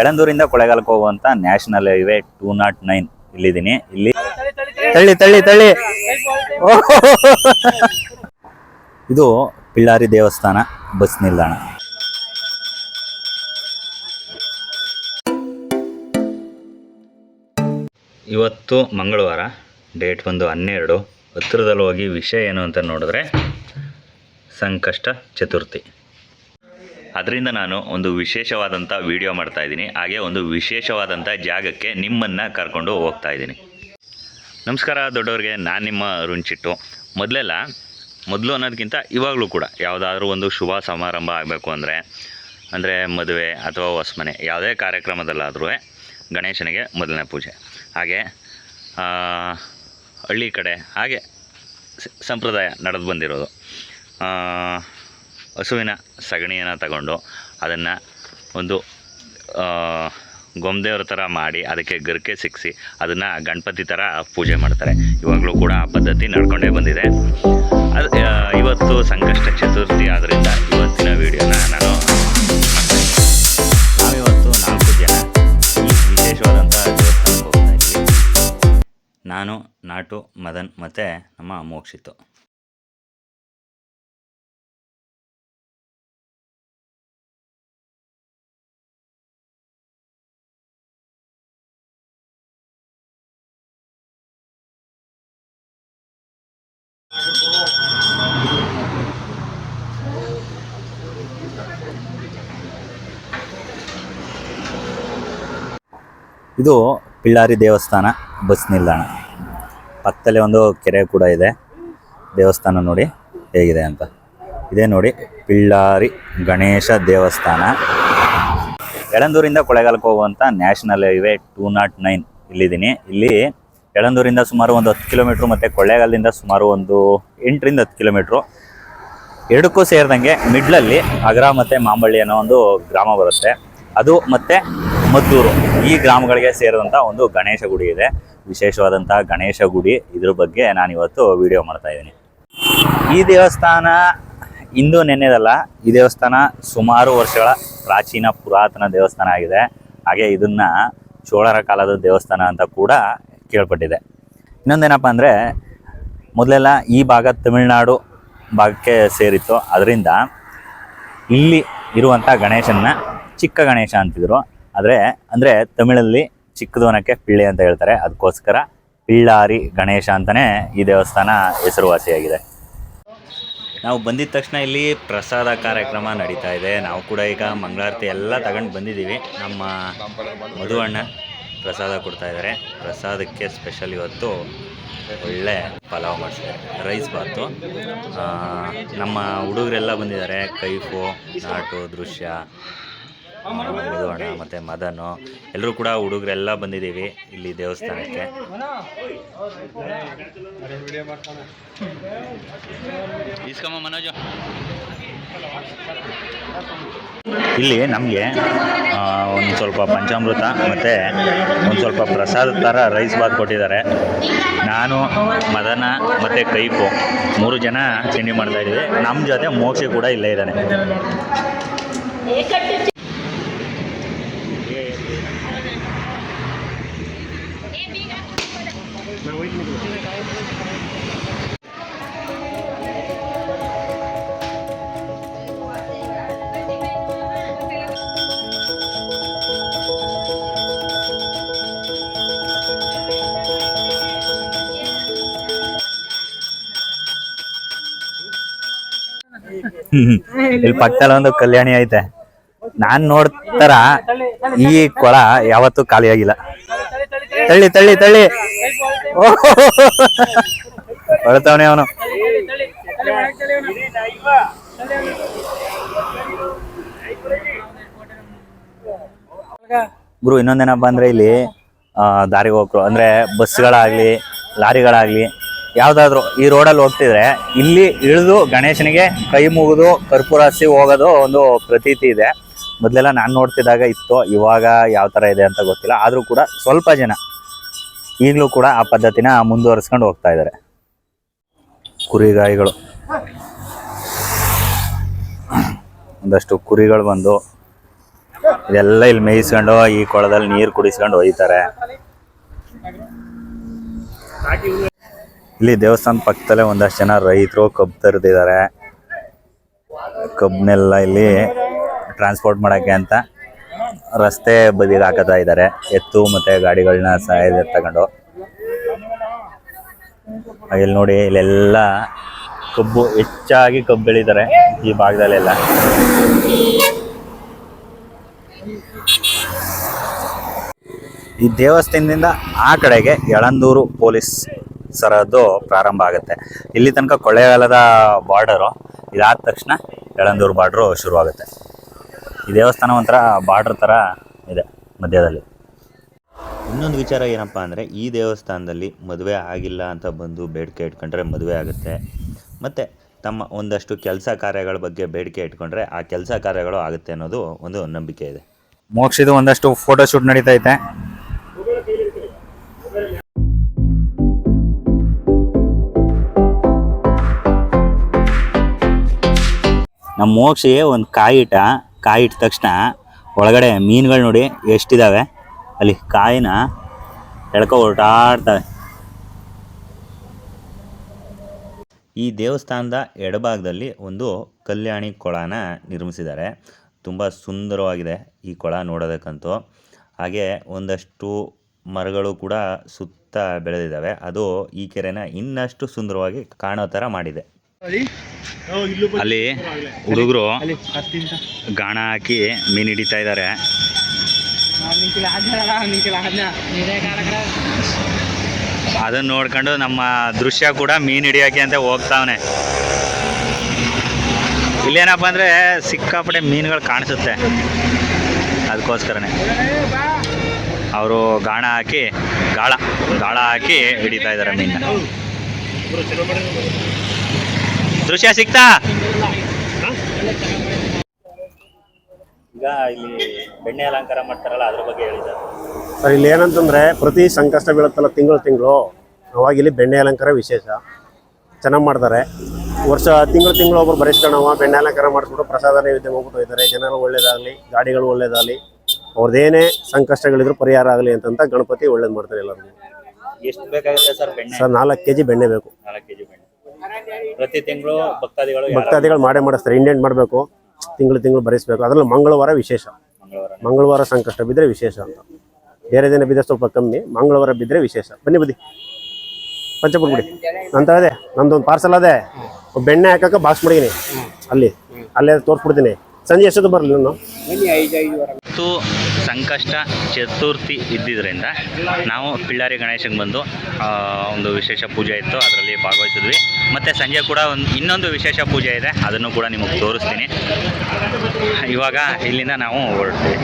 ಎಳಂದೂರಿಂದ ಕೊಳೆಗಾಲಕ್ಕೆ ಹೋಗುವಂತ national highway two nought nine ಇಲ್ಲಿದ್ದೀನಿ. ಇಲ್ಲಿ ತಳ್ಳಿ ತಳ್ಳಿ ತಳ್ಳಿ. ಇದು ಪಿಳ್ಳಾರಿ ದೇವಸ್ಥಾನ ಬಸ್ ನಿಲ್ದಾಣ. ಇವತ್ತು ಮಂಗಳವಾರ ಡೇಟ್ ಬಂದು ಹನ್ನೆರಡು. ಹತ್ತಿರದಲ್ಲಿ ಹೋಗಿ ವಿಷಯ ಏನು ಅಂತ ನೋಡಿದ್ರೆ ಸಂಕಷ್ಟ ಚತುರ್ಥಿ. ಅದರಿಂದ ನಾನು ಒಂದು ವಿಶೇಷವಾದಂಥ ವಿಡಿಯೋ ಮಾಡ್ತಾ ಇದ್ದೀನಿ. ಹಾಗೆ ಒಂದು ವಿಶೇಷವಾದಂಥ ಜಾಗಕ್ಕೆ ನಿಮ್ಮನ್ನು ಕರ್ಕೊಂಡು ಹೋಗ್ತಾ ಇದ್ದೀನಿ. ನಮಸ್ಕಾರ ದೊಡ್ಡವ್ರಿಗೆ, ನಾನು ನಿಮ್ಮ ಅರುಣ್ ಚಿಟ್ಟು. ಮೊದಲೆಲ್ಲ, ಮೊದಲು ಅನ್ನೋದಕ್ಕಿಂತ ಇವಾಗಲೂ ಕೂಡ ಯಾವುದಾದ್ರೂ ಒಂದು ಶುಭ ಸಮಾರಂಭ ಆಗಬೇಕು ಅಂದರೆ ಅಂದರೆ ಮದುವೆ ಅಥವಾ ಹೊಸ್ಮನೆ, ಯಾವುದೇ ಕಾರ್ಯಕ್ರಮದಲ್ಲಾದರೂ ಗಣೇಶನಿಗೆ ಮೊದಲನೇ ಪೂಜೆ. ಹಾಗೆ ಹಳ್ಳಿ ಕಡೆ ಹಾಗೆ ಸಂಪ್ರದಾಯ ನಡೆದು ಬಂದಿರೋದು. ಹಸುವಿನ ಸಗಣಿಯನ್ನು ತಗೊಂಡು ಅದನ್ನು ಒಂದು ಗೊಂಬೆಯವ್ರ ಥರ ಮಾಡಿ ಅದಕ್ಕೆ ಗರಿಕೆ ಸಿಕ್ಕಿಸಿ ಅದನ್ನು ಗಣಪತಿ ಥರ ಪೂಜೆ ಮಾಡ್ತಾರೆ. ಇವಾಗಲೂ ಕೂಡ ಆ ಪದ್ಧತಿ ನಡ್ಕೊಂಡೇ ಬಂದಿದೆ. ಅದು ಇವತ್ತು ಸಂಕಷ್ಟ ಚತುರ್ಥಿ ಆದ್ದರಿಂದ ಇವತ್ತಿನ ವಿಡಿಯೋನ ನಾನು ನಾವಿವತ್ತು ನಾಲ್ಕು ಜನ ವಿಶೇಷವಾದಂಥ ದೇವಸ್ಥಾನಕ್ಕೆ ಹೋಗ್ತಾ ಇದ್ದೀವಿ ನಾನು, ನಾಟು, ಮದನ್ ಮತ್ತು ನಮ್ಮ ಮೋಕ್ಷಿತು ಇದು ಪಿಳ್ಳಾರಿ ದೇವಸ್ಥಾನ ಬಸ್ ನಿಲ್ದಾಣ. ಪಕ್ಕದಲ್ಲಿ ಒಂದು ಕೆರೆ ಕೂಡ ಇದೆ. ದೇವಸ್ಥಾನ ನೋಡಿ ಹೇಗಿದೆ ಅಂತ. ಇದೇ ನೋಡಿ ಪಿಳ್ಳಾರಿ ಗಣೇಶ ದೇವಸ್ಥಾನ. ಎಳಂದೂರಿಂದ ಕೊಳೆಗಾಲಕ್ಕೆ ಹೋಗುವಂಥ national highway two nought nine ಇಲ್ಲಿದ್ದೀನಿ. ಇಲ್ಲಿ ಎಳಂದೂರಿಂದ ಸುಮಾರು ಒಂದು ಹತ್ತು ಕಿಲೋಮೀಟ್ರ್ ಮತ್ತು ಕೊಳ್ಳೇಗಾಲದಿಂದ ಸುಮಾರು ಒಂದು ಎಂಟರಿಂದ ಹತ್ತು ಕಿಲೋಮೀಟ್ರು. ಎರಡಕ್ಕೂ ಸೇರಿದಂಗೆ ಮಿಡ್ಲಲ್ಲಿ ಅಗ್ರ ಮತ್ತು ಮಾಂಬಳ್ಳಿ ಅನ್ನೋ ಒಂದು ಗ್ರಾಮ ಬರುತ್ತೆ. ಅದು ಮತ್ತು ಮದ್ದೂರು. ಈ ಗ್ರಾಮಗಳಿಗೆ ಸೇರಿದಂಥ ಒಂದು ಗಣೇಶ ಗುಡಿ ಇದೆ. ವಿಶೇಷವಾದಂಥ ಗಣೇಶ ಗುಡಿ ಇದ್ರ ಬಗ್ಗೆ ನಾನು ಇವತ್ತು ವಿಡಿಯೋ ಮಾಡ್ತಾ ಇದ್ದೀನಿ. ಈ ದೇವಸ್ಥಾನ ಇಂದು ನೆನ್ನೆದಲ್ಲ, ಈ ದೇವಸ್ಥಾನ ಸುಮಾರು ವರ್ಷಗಳ ಪ್ರಾಚೀನ ಪುರಾತನ ದೇವಸ್ಥಾನ ಆಗಿದೆ. ಹಾಗೆ ಇದನ್ನ ಚೋಳರ ಕಾಲದ ದೇವಸ್ಥಾನ ಅಂತ ಕೂಡ ಕೇಳ್ಪಟ್ಟಿದೆ. ಇನ್ನೊಂದೇನಪ್ಪ ಅಂದರೆ, ಮೊದಲೆಲ್ಲ ಈ ಭಾಗ ತಮಿಳುನಾಡು ಭಾಗಕ್ಕೆ ಸೇರಿತ್ತು. ಅದರಿಂದ ಇಲ್ಲಿ ಇರುವಂಥ ಗಣೇಶನ ಚಿಕ್ಕ ಗಣೇಶ ಅಂತಿದ್ರು. ಆದರೆ, ಅಂದರೆ ತಮಿಳಲ್ಲಿ ಚಿಕ್ಕದೋನಕ್ಕೆ ಪಿಳ್ಳಿ ಅಂತ ಹೇಳ್ತಾರೆ. ಅದಕ್ಕೋಸ್ಕರ ಪಿಳ್ಳಾರಿ ಗಣೇಶ ಅಂತಲೇ ಈ ದೇವಸ್ಥಾನ ಹೆಸರುವಾಸಿಯಾಗಿದೆ. ನಾವು ಬಂದಿದ ತಕ್ಷಣ ಇಲ್ಲಿ ಪ್ರಸಾದ ಕಾರ್ಯಕ್ರಮ ನಡೀತಾ ಇದೆ. ನಾವು ಕೂಡ ಈಗ ಮಂಗಳಾರತಿ ಎಲ್ಲ ತಗೊಂಡು ಬಂದಿದ್ದೀವಿ ನಮ್ಮ ಮಧು ಅಣ್ಣ ಪ್ರಸಾದ ಕೊಡ್ತಾ ಇದ್ದಾರೆ ಪ್ರಸಾದಕ್ಕೆ ಸ್ಪೆಷಲ್ ಇವತ್ತು ಒಳ್ಳೆ ಪಲಾವ್ ಮಾಡಿಸ್ತಾರೆ ರೈಸ್ ಬಾತು. ನಮ್ಮ ಹುಡುಗರೆಲ್ಲ ಬಂದಿದ್ದಾರೆ. ಕೈಫು, ನಾಟು, ದೃಶ್ಯ ಮಧು ಮತ್ತು ಮದನು. ಎಲ್ಲರೂ ಕೂಡ ಹುಡುಗರೆಲ್ಲ ಬಂದಿದ್ದೀವಿ ಇಲ್ಲಿ ದೇವಸ್ಥಾನಕ್ಕೆ. ಇಸ್ಕಮ್ಮ ಮನೋಜ. ಇಲ್ಲಿ ನಮಗೆ ಒಂದು ಸ್ವಲ್ಪ ಪಂಚಾಮೃತ ಮತ್ತು ಒಂದು ಸ್ವಲ್ಪ ಪ್ರಸಾದ ಥರ ರೈಸ್ ಬಾತ್ ಕೊಟ್ಟಿದ್ದಾರೆ. ನಾನು, ಮದನ ಮತ್ತು ಕೈಪು ಮೂರು ಜನ ತಿಂಡಿ ಮಾಡ್ತಾಯಿದ್ದೀವಿ ನಮ್ಮ ಜೊತೆ ಮೋಕ್ಷಿ ಕೂಡ ಇಲ್ಲೇ ಇದ್ದಾನೆ. ಇಲ್ಲಿ ಪಕ್ಕದಲ್ಲಿ ಒಂದು ಕಲ್ಯಾಣಿ ಐತೆ. ನಾನ್ ನೋಡ್ತಾರ ಈ ಕೊಳ ಯಾವತ್ತೂ ಖಾಲಿಯಾಗಿಲ್ಲ ತಳ್ಳಿ ತಳ್ಳಿ ತಳ್ಳಿ. ಹೊಳ್ತಾವನೆ ಅವನು. ಗುರು ಇನ್ನೊಂದೇನಪ್ಪ ಅಂದ್ರೆ ಇಲ್ಲಿ ಆ, ದಾರಿ ಹೋಗ್ರು ಅಂದ್ರೆ ಬಸ್ಗಳಾಗ್ಲಿ ಲಾರಿಗಳಾಗ್ಲಿ ಯಾವ್ದಾದ್ರು ಈ ರೋಡಲ್ಲಿ ಹೋಗ್ತಿದ್ರೆ ಇಲ್ಲಿ ಇಳಿದು ಗಣೇಶನಿಗೆ ಕೈ ಮುಗಿದು ಕರ್ಪೂರ ಹಸಿ ಹೋಗೋದು ಒಂದು ಪ್ರತೀತಿ ಇದೆ. ಮೊದಲೆಲ್ಲ ನಾನು ನೋಡ್ತಿದ್ದಾಗ ಇತ್ತು, ಇವಾಗ ಯಾವ ಥರ ಇದೆ ಅಂತ ಗೊತ್ತಿಲ್ಲ. ಆದರೂ ಕೂಡ ಸ್ವಲ್ಪ ಜನ ಈಗಲೂ ಕೂಡ ಆ ಪದ್ಧತಿನ ಮುಂದುವರಿಸ್ಕೊಂಡು ಹೋಗ್ತಾ ಇದ್ದಾರೆ. ಕುರಿಗಾಯಿಗಳು. ಒಂದಷ್ಟು ಕುರಿಗಳು ಬಂದು ಇದೆಲ್ಲ ಇಲ್ಲಿ ಮೇಯಿಸ್ಕೊಂಡು ಈ ಕೊಳದಲ್ಲಿ ನೀರು ಕುಡಿಸ್ಕೊಂಡು ಒಯ್ತಾರೆ. ಇಲ್ಲಿ ದೇವಸ್ಥಾನ ಪಕ್ಕದಲ್ಲೇ ಒಂದಷ್ಟು ಜನ ರೈತರು ಕಬ್ಬು ತರದಿದ್ದಾರೆ ಕಬ್ಬನ್ನೆಲ್ಲ ಇಲ್ಲಿ ಟ್ರಾನ್ಸ್ಪೋರ್ಟ್ ಮಾಡೋಕ್ಕೆ ಅಂತ ರಸ್ತೆ ಬದಿಗೆ ಹಾಕತಾ ಇದ್ದಾರೆ. ಎತ್ತು ಮತ್ತೆ ಗಾಡಿಗಳನ್ನ ಸಹಾಯದ ತಗೊಂಡು. ಇಲ್ಲಿ ನೋಡಿ ಇಲ್ಲೆಲ್ಲ ಕಬ್ಬು ಹೆಚ್ಚಾಗಿ ಕಬ್ಬು ಬೆಳೀತಾರೆ ಈ ಭಾಗದಲ್ಲೆಲ್ಲ. ಈ ದೇವಸ್ಥಾನದಿಂದ ಆ ಕಡೆಗೆ ಯಳಂದೂರು ಪೊಲೀಸ್ ಸರಹದ್ದು ಪ್ರಾರಂಭ ಆಗುತ್ತೆ. ಇಲ್ಲಿ ತನಕ ಕೊಳ್ಳೇಗಾಲದ ಬಾರ್ಡರು ಇದಾದ ತಕ್ಷಣ ಯಳಂದೂರು ಬಾರ್ಡ್ರು ಶುರುವಾಗುತ್ತೆ. ಈ ದೇವಸ್ಥಾನ ಒಂಥರ ಬಾರ್ಡ್ರ್ ಥರ ಇದೆ ಮಧ್ಯದಲ್ಲಿ. ಇನ್ನೊಂದು ವಿಚಾರ ಏನಪ್ಪ ಅಂದರೆ ಈ ದೇವಸ್ಥಾನದಲ್ಲಿ ಮದುವೆ ಆಗಿಲ್ಲ ಅಂತ ಬಂದು ಬೇಡಿಕೆ ಇಟ್ಕೊಂಡ್ರೆ ಮದುವೆ ಆಗುತ್ತೆ. ಮತ್ತು ತಮ್ಮ ಒಂದಷ್ಟು ಕೆಲಸ ಕಾರ್ಯಗಳ ಬಗ್ಗೆ ಬೇಡಿಕೆ ಇಟ್ಕೊಂಡ್ರೆ ಆ ಕೆಲಸ ಕಾರ್ಯಗಳು ಆಗುತ್ತೆ ಅನ್ನೋದು ಒಂದು ನಂಬಿಕೆ ಇದೆ. ಮೋಕ್ಷಿದು ಒಂದಷ್ಟು ಫೋಟೋಶೂಟ್ ನಡೀತಾ ಐತೆ ನಮ್ಮ ಮೋಕ್ಷಿಗೆ ಒಂದು ಕಾಯಿ ಇಟ್ಟ ಕಾಯಿ ಇಟ್ಟ ತಕ್ಷಣ ಒಳಗಡೆ ಮೀನುಗಳು ನೋಡಿ ಎಷ್ಟಿದಾವೆ. ಅಲ್ಲಿ ಕಾಯಿನ ಎಳ್ಕೊ ಹೊರಟಾಡ್ತವೆ ಈ ದೇವಸ್ಥಾನದ ಎಡಭಾಗದಲ್ಲಿ ಒಂದು ಕಲ್ಯಾಣಿ ಕೊಳನ ನಿರ್ಮಿಸಿದ್ದಾರೆ. ತುಂಬ ಸುಂದರವಾಗಿದೆ ಈ ಕೊಳ ನೋಡೋದಕ್ಕಂತೂ. ಹಾಗೆ ಒಂದಷ್ಟು ಮರಗಳು ಕೂಡ ಸುತ್ತ ಬೆಳೆದಿದ್ದಾವೆ. ಅದು ಈ ಕೆರೆನ ಇನ್ನಷ್ಟು ಸುಂದರವಾಗಿ ಕಾಣೋ ಥರ ಮಾಡಿದೆ. ಅಲ್ಲಿ? ಹುಡುಗರು ಗಾಣ ಹಾಕಿ ಮೀನು ಹಿಡಿತಾ ಇದ್ದಾರೆ ಅದನ್ನ ನೋಡ್ಕೊಂಡು ನಮ್ಮ ದೃಶ್ಯ ಕೂಡ ಮೀನು ಹಿಡಿಯೋಕೆ ಅಂತ ಹೋಗ್ತಾವನೆ. ಇಲ್ಲೇನಪ್ಪ ಅಂದ್ರೆ ಸಿಕ್ಕಾಪಟ್ಟೆ ಮೀನುಗಳು ಕಾಣಿಸುತ್ತೆ. ಅದಕ್ಕೋಸ್ಕರನೇ. ಅವರು ಗಾಣ ಹಾಕಿ ಗಾಳ ಗಾಳ ಹಾಕಿ ಹಿಡಿತಾ ಇದ್ದಾರೆ ಮೀನನ್ನ. ದೃಶ್ಯ ಸಿಗ್ತಾ? ಈಗ ಇಲ್ಲಿ ಬೆಣ್ಣೆ ಅಲಂಕಾರ ಮಾಡ್ತಾರಲ್ಲ ಅದ್ರ ಬಗ್ಗೆ ಹೇಳಿದ್ದಾರೆ ಸರ್ ಇಲ್ಲಿ ಏನಂತಂದ್ರೆ ಪ್ರತಿ ಸಂಕಷ್ಟ ಬೀಳುತ್ತಲ್ಲ ತಿಂಗಳು ತಿಂಗಳು ಅವಾಗ ಇಲ್ಲಿ ಬೆಣ್ಣೆ ಅಲಂಕಾರ ವಿಶೇಷ. ಚೆನ್ನಾಗಿ ಮಾಡ್ತಾರೆ. ವರ್ಷ ತಿಂಗಳು ತಿಂಗಳು ಒಬ್ರು ಬರೆಸ್ಕೊಂಡವ ಬೆಣ್ಣೆ ಅಲಂಕಾರ ಮಾಡಿಸ್ಬಿಟ್ಟು ಪ್ರಸಾದ ನೈವೇದ್ಯ ಹೋಗ್ಬಿಟ್ಟು ಹೋಯ್ತಾರೆ ಜನರು ಒಳ್ಳೇದಾಗಲಿ ಗಾಡಿಗಳು ಒಳ್ಳೇದಾಗಲಿ ಅವ್ರದ್ದೇನೇ ಸಂಕಷ್ಟಗಳಿದ್ರು ಪರಿಹಾರ ಆಗಲಿ ಅಂತಂತ ಗಣಪತಿ ಒಳ್ಳೇದು ಮಾಡ್ತಾರೆ ಎಲ್ಲರಿಗೂ. ಎಷ್ಟು ಬೇಕಾಗುತ್ತೆ ಸರ್ ಬೆಣ್ಣೆ? ಸರ್ ನಾಲ್ಕು ಕೆ ಜಿ ಬೆಣ್ಣೆ ಬೇಕು. ನಾಲ್ಕು ಕೆಜಿ ಬೆಣ್ಣೆ. ಪ್ರತಿ ತಿಂಗಳು ಭಕ್ತಾದಿಗಳು ಭಕ್ತಾದಿಗಳು ಮಾಡೇ ಮಾಡಿಸ್ತಾರೆ. ಇಂಡೆಂಟ್ ಮಾಡಬೇಕು? ತಿಂಗಳು ತಿಂಗಳು ಬರೆಸ್ಬೇಕು. ಅದರಲ್ಲಿ ಮಂಗಳವಾರ ವಿಶೇಷ. ಮಂಗಳವಾರ. ಸಂಕಷ್ಟ ಬಿದ್ದರೆ ವಿಶೇಷ ಅಂತ. ಬೇರೆ ದಿನ ಬಿದ್ದರೆ ಸ್ವಲ್ಪ ಕಮ್ಮಿ ಮಂಗಳವಾರ ಬಿದ್ದರೆ ವಿಶೇಷ. ಬನ್ನಿ ಬನ್ನಿ. ಪಂಚಪುರ ಬಿಡಿ ಅಂತ ಅದೇ ನಮ್ದೊಂದು ಪಾರ್ಸಲ್ ಅದೇ. ಬೆಣ್ಣೆ ಹಾಕಕ್ಕೆ ಬಾಕ್ಸ್ ಮಾಡಿದ್ದೀನಿ ಅಲ್ಲಿ ಅಲ್ಲೇ ತೋರಿಸ್ಬಿಡ್ತೀನಿ. ಸಂಜೆ ಎಷ್ಟೊತ್ತು ಬರಲಿ ನಾನು ಮತ್ತು ಸಂಕಷ್ಟ ಚತುರ್ಥಿ ಇದ್ದಿದ್ದರಿಂದ ನಾವು ಪಿಳ್ಳಾರಿ ಗಣೇಶನಿಗೆ ಬಂದು ಒಂದು ವಿಶೇಷ ಪೂಜೆ ಇತ್ತು, ಅದರಲ್ಲಿ ಭಾಗವಹಿಸಿದ್ವಿ. ಮತ್ತು ಸಂಜೆ ಕೂಡ ಒಂದು, ಇನ್ನೊಂದು ವಿಶೇಷ ಪೂಜೆ ಇದೆ, ಅದನ್ನು ಕೂಡ ನಿಮಗೆ ತೋರಿಸ್ತೀನಿ. ಇವಾಗ ಇಲ್ಲಿಂದ ನಾವು ಹೊರಡ್ತೀವಿ.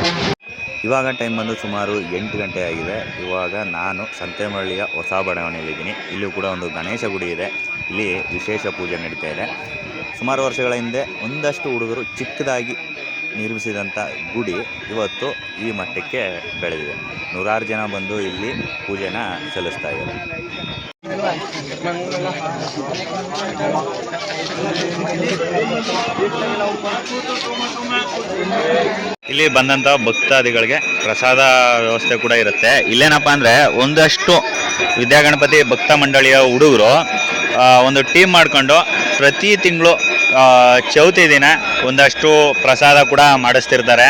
ಇವಾಗ ಟೈಮ್ ಬಂದು ಸುಮಾರು ಎಂಟು ಗಂಟೆ ಆಗಿದೆ. ಇವಾಗ ನಾನು ಸಂತೆಮಳ್ಳಿಯ ಹೊಸ ಬಡಾವಣೆಯಲ್ಲಿದ್ದೀನಿ. ಇಲ್ಲೂ ಕೂಡ ಒಂದು ಗಣೇಶ ಗುಡಿ ಇದೆ. ಇಲ್ಲಿ ವಿಶೇಷ ಪೂಜೆ ನಡೀತಾ ಇದೆ. ಸುಮಾರು ವರ್ಷಗಳ ಹಿಂದೆ ಒಂದಷ್ಟು ಹುಡುಗರು ಚಿಕ್ಕದಾಗಿ ನಿರ್ಮಿಸಿದಂಥ ಗುಡಿ ಇವತ್ತು ಈ ಮಟ್ಟಕ್ಕೆ ಬೆಳೆದಿದೆ. ನೂರಾರು ಜನ ಬಂದು ಇಲ್ಲಿ ಪೂಜೆನ ಸಲ್ಲಿಸ್ತಾ ಇದ್ದಾರೆ. ಇಲ್ಲಿ ಬಂದಂತ ಭಕ್ತಾದಿಗಳಿಗೆ ಪ್ರಸಾದ ವ್ಯವಸ್ಥೆ ಕೂಡ ಇರುತ್ತೆ. ಇಲ್ಲೇನಪ್ಪ ಅಂದ್ರೆ ಒಂದಷ್ಟು ವಿದ್ಯಾಗಣಪತಿ ಭಕ್ತ ಮಂಡಳಿಯ ಹುಡುಗರು ಒಂದು ಟೀಮ್ ಮಾಡ್ಕೊಂಡು ಪ್ರತಿ ತಿಂಗಳು ಚೌತಿ ದಿನ ಒಂದಷ್ಟು ಪ್ರಸಾದ ಕೂಡ ಮಾಡಿಸ್ತಿರ್ತಾರೆ.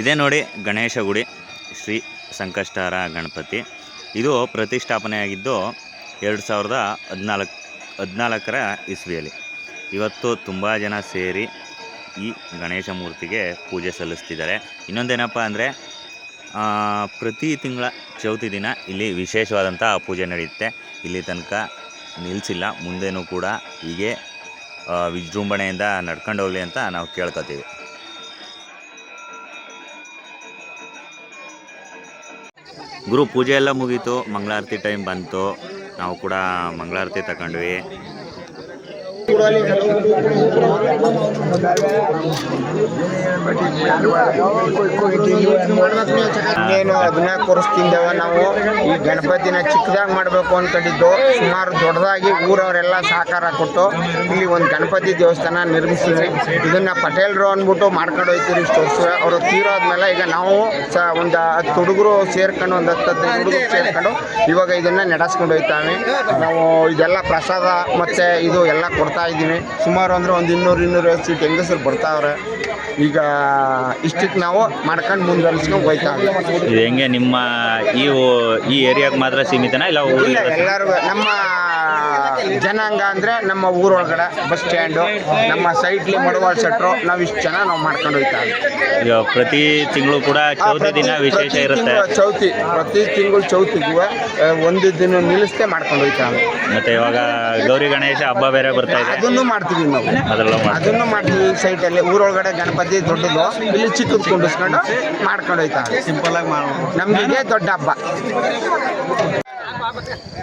ಇದೇ ನೋಡಿ ಗಣೇಶ ಗುಡಿ, ಶ್ರೀ ಸಂಕಷ್ಟಾರ ಗಣಪತಿ. ಇದು ಪ್ರತಿಷ್ಠಾಪನೆಯಾಗಿದ್ದು ಎರಡು ಸಾವಿರದ ಹದಿನಾಲ್ಕು, ಹದಿನಾಲ್ಕರ ಇಸ್ವಿಯಲ್ಲಿ. ಇವತ್ತು ತುಂಬ ಜನ ಸೇರಿ ಈ ಗಣೇಶ ಮೂರ್ತಿಗೆ ಪೂಜೆ ಸಲ್ಲಿಸ್ತಿದ್ದಾರೆ. ಇನ್ನೊಂದೇನಪ್ಪ ಅಂದರೆ ಪ್ರತಿ ತಿಂಗಳ ಚೌತಿ ದಿನ ಇಲ್ಲಿ ವಿಶೇಷವಾದಂಥ ಪೂಜೆ ನಡೆಯುತ್ತೆ. ಇಲ್ಲಿ ತನಕ ನಿಲ್ಲಿಸಿಲ್ಲ ಮುಂದೆನೂ ಕೂಡ ಹೀಗೆ ವಿಜೃಂಭಣೆಯಿಂದ ನಡ್ಕೊಂಡು ಹೋಗಲಿ ಅಂತ ನಾವು ಕೇಳ್ಕೊತೀವಿ. ಗುರು, ಪೂಜೆ ಎಲ್ಲ ಮುಗೀತು. ಮಂಗಳಾರತಿ ಟೈಮ್ ಬಂತು. ನಾವು ಕೂಡ ಮಂಗಳಾರತಿ ತಗೊಂಡ್ವಿ. ಇನ್ನೇನು ಹದಿನಾಲ್ಕು ವರ್ಷದಿಂದವ ನಾವು. ಈ ಗಣಪತಿನ ಚಿಕ್ಕದಾಗಿ ಮಾಡಬೇಕು ಅನ್ಕೊಂಡಿದ್ದು ಸುಮಾರು ದೊಡ್ಡದಾಗಿ ಊರವರೆಲ್ಲ ಸಹಕಾರ ಕೊಟ್ಟು ಇಲ್ಲಿ ಒಂದು ಗಣಪತಿ ದೇವಸ್ಥಾನ ನಿರ್ಮಿಸಿದ್ವಿ. ಇದನ್ನ ಪಟೇಲ್ರು ಅಂದ್ಬಿಟ್ಟು ಮಾಡ್ಕೊಂಡು ಹೋಯ್ತೀವಿ ಇಷ್ಟು ವರ್ಷ. ಅವರು ತೀರೋದ್ಮೇಲೆ ಈಗ ನಾವು ಒಂದು ಹತ್ತು ಹುಡುಗರು ಸೇರ್ಕೊಂಡು, ಒಂದು ಹತ್ತು ಹದಿನೈದು ಹುಡುಗರು ಸೇರ್ಕೊಂಡು ಇವಾಗ ಇದನ್ನ ನಡೆಸ್ಕೊಂಡು ಹೋಯ್ತಾವೆ ನಾವು ಇದೆಲ್ಲ ಪ್ರಸಾದ ಮತ್ತೆ ಇದು ಎಲ್ಲ ಕೊಡ್ತಾ ಇದ್ದೀವಿ. ಸುಮಾರು ಅಂದ್ರೆ ಒಂದು ಇನ್ನೂರು ಇನ್ನೂರು ಸೀಟ್ ಹೆಂಗಸರು ಬರ್ತಾವ್ರೆ. ಈಗ ಇಷ್ಟಕ್ಕೆ ನಾವು ಮಾಡ್ಕೊಂಡು ಮುಂದುವರಿಸ್ಕೊಂಡು ಹೋಯ್ತಾ ಇದು ಹೆಂಗೆ ನಿಮ್ಮ ಈ ಈ ಏರಿಯಾಗೆ ಮಾತ್ರ ಸೀಮಿತನಾ ಇಲ್ಲ ಎಲ್ಲರೂ ಎಲ್ಲರಿಗೂ ನಮ್ಮ ಜನಾಂಗ ಅಂದ್ರೆ ನಮ್ಮ ಊರೊಳಗಡೆ ಬಸ್ ಸ್ಟ್ಯಾಂಡು ನಮ್ಮ ಸೈಟ್ಲಿ ಮಡವಾಳ ಸೆಟ್ರು ನಾವು ಇಷ್ಟು ಜನ ನಾವು ಮಾಡ್ಕೊಂಡು ಹೋಗ್ತಾ ಈಗ ಪ್ರತಿ ತಿಂಗಳು ಕೂಡ ಚೌತಿ ದಿನ ವಿಶೇಷ ಇರುತ್ತೆ. ಚೌತಿ ಪ್ರತಿ ತಿಂಗಳು ಚೌತಿಗೂ ಒಂದು ದಿನ ನಿಲ್ಲಿಸ್ತೇ ಮಾಡ್ಕೊಂಡು ಹೋಯ್ತಾ ಮತ್ತೆ ಇವಾಗ ಗೌರಿ ಗಣೇಶ ಹಬ್ಬ ಬೇರೆ ಬರ್ತಾ ಇದೆ. ಅದನ್ನು ಮಾಡ್ತೀವಿ ನಾವು. ಅದರಲ್ಲೂ ಅದನ್ನು ಮಾಡ್ತೀವಿ ಸೈಟಲ್ಲಿ. ಊರೊಳಗಡೆ ಗಣಪತಿ ದೊಡ್ಡದು ಇಲ್ಲಿ ಚಿಕ್ಕದು ಕುಂಡಿಸ್ಕೊಂಡು ಮಾಡ್ಕೊಂಡು ಹೋಯ್ತಾ ಸಿಂಪಲ್ ಆಗಿ ನಮಗೆ ದೊಡ್ಡ ಹಬ್ಬ.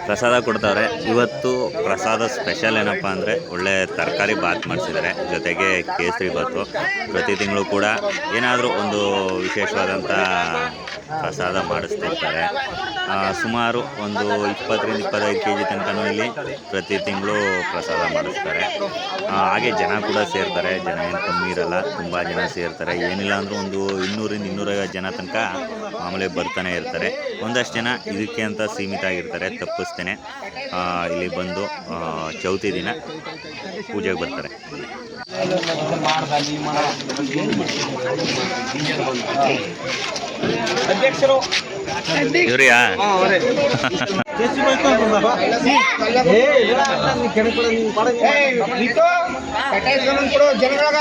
ಪ್ರಸಾದ ಕೊಡ್ತಾವ್ರೆ. ಇವತ್ತು ಪ್ರಸಾದ ಸ್ಪೆಷಲ್ ಏನಪ್ಪ ಅಂದರೆ ಒಳ್ಳೆ ತರಕಾರಿ ಬಾತ್ ಮಾಡಿಸಿದ್ದಾರೆ ಜೊತೆಗೆ ಕೇಸರಿ ಬಾತು. ಪ್ರತಿ ತಿಂಗಳು ಕೂಡ ಏನಾದರೂ ಒಂದು ವಿಶೇಷವಾದಂಥ ಪ್ರಸಾದ ಮಾಡಿಸ್ತಿರ್ತಾರೆ. ಸುಮಾರು ಒಂದು ಇಪ್ಪತ್ತರಿಂದ ಇಪ್ಪತ್ತೈದು ಕೆ ಜಿ ತನಕನೂ ಇಲ್ಲಿ ಪ್ರತಿ ತಿಂಗಳು ಪ್ರಸಾದ ಮಾಡಿಸ್ತಾರೆ. ಹಾಗೆ ಜನ ಕೂಡ ಸೇರ್ತಾರೆ. ಜನ ಏನು ಕಮ್ಮಿ ಇರಲ್ಲ, ತುಂಬ ಜನ ಸೇರ್ತಾರೆ. ಏನಿಲ್ಲ ಅಂದರೂ ಒಂದು ಇನ್ನೂರಿಂದ ಇನ್ನೂರೈವತ್ತು ಜನ ತನಕ ಮಾಮೂಲಿ ಬರ್ತಾನೆ ಇರ್ತಾರೆ. ಒಂದಷ್ಟು ಜನ ಇದಕ್ಕೆ ಅಂತ ಸೀಮಿತ ಆಗಿರ್ತಾರೆ. ತಪ್ಪಿಸ್ತೇನೆ. ಇಲ್ಲಿ ಬಂದು ಚೌತಿ ದಿನ ಪೂಜೆಗೆ ಬರ್ತಾರೆ. ಇವ್ರಿಯಾ? ಜನಗಳಾಗ.